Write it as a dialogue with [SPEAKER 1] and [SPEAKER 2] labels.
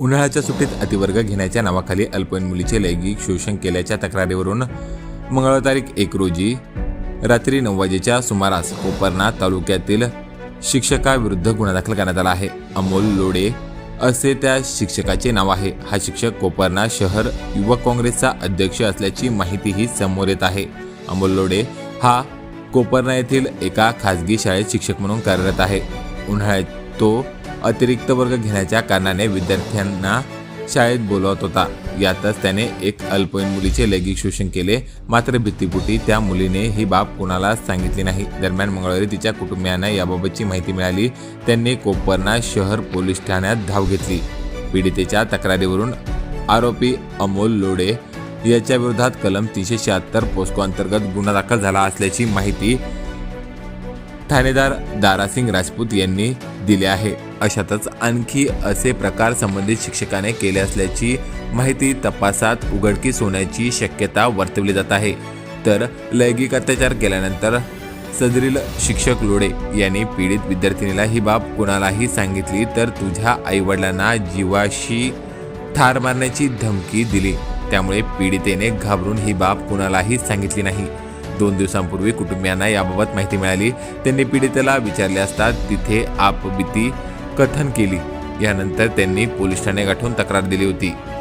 [SPEAKER 1] उन्हाळ्याच्या सुट्टीत अतिवर्ग घेण्याच्या नावाखाली अल्पवयीन मुलीचे लैंगिक शोषण केल्याच्या तक्रारीवरून मंगळवार तारीख एक रोजी रात्री नऊ वाजेच्या सुमारास कोपरना तालुक्यातील शिक्षकाविरुद्ध गुन्हा दाखल करण्यात आला आहे. अमोल लोडे असे त्या शिक्षकाचे नाव आहे. हा शिक्षक कोपरना शहर युवक काँग्रेसचा अध्यक्ष असल्याची माहितीही समोर येत आहे. अमोल लोडे हा कोपरना येथील एका खासगी शाळेत शिक्षक म्हणून कार्यरत आहे. उन्हाळ्यात तो अतिरिक्त वर्ग घेण्याच्या कारणाने विद्यार्थ्यांना शाळेत बोलवत होता. यातच त्याने एक अल्पवयीन मुलीचे लैंगिक शोषण केले. मात्र भीतीपुटी त्या मुलीने ही बाब कोणाला सांगितली नाही. दरम्यान मंगळवारी तिच्या कुटुंबियांना याबाबतची माहिती मिळाली. त्यांनी कोपरना शहर पोलीस ठाण्यात धाव घेतली. पीडितेच्या तक्रारीवरून आरोपी अमोल लोडे याच्या विरोधात कलम तीनशे शहात्तर पोस्को अंतर्गत गुन्हा दाखल झाला असल्याची माहिती ठाणेदार दारासिंग राजपूत यांनी दिले आहे. अशातच आणखी असे प्रकार संबंधित शिक्षकाने केले असल्याची माहिती तपासात उघडकीस होण्याची शक्यता वर्तवली जात आहे. तर लैंगिक अत्याचार केल्यानंतर सदरील शिक्षक लोडे यांनी पीडित विद्यार्थिनीला ही बाब कुणालाही सांगितली तर तुझ्या आईवडिलांना जीवाशी ठार मारण्याची धमकी दिली. त्यामुळे पीडितेने घाबरून ही बाब कुणालाही सांगितली नाही. दोन दिवसांपूर्वी कुटुंबियांना याबाबत माहिती मिळाली. त्यांनी पीडितेला विचारले असता तिथे आपबीती कथन केली. यानंतर त्यांनी पोलीस ठाणे गाठून तक्रार दिली होती.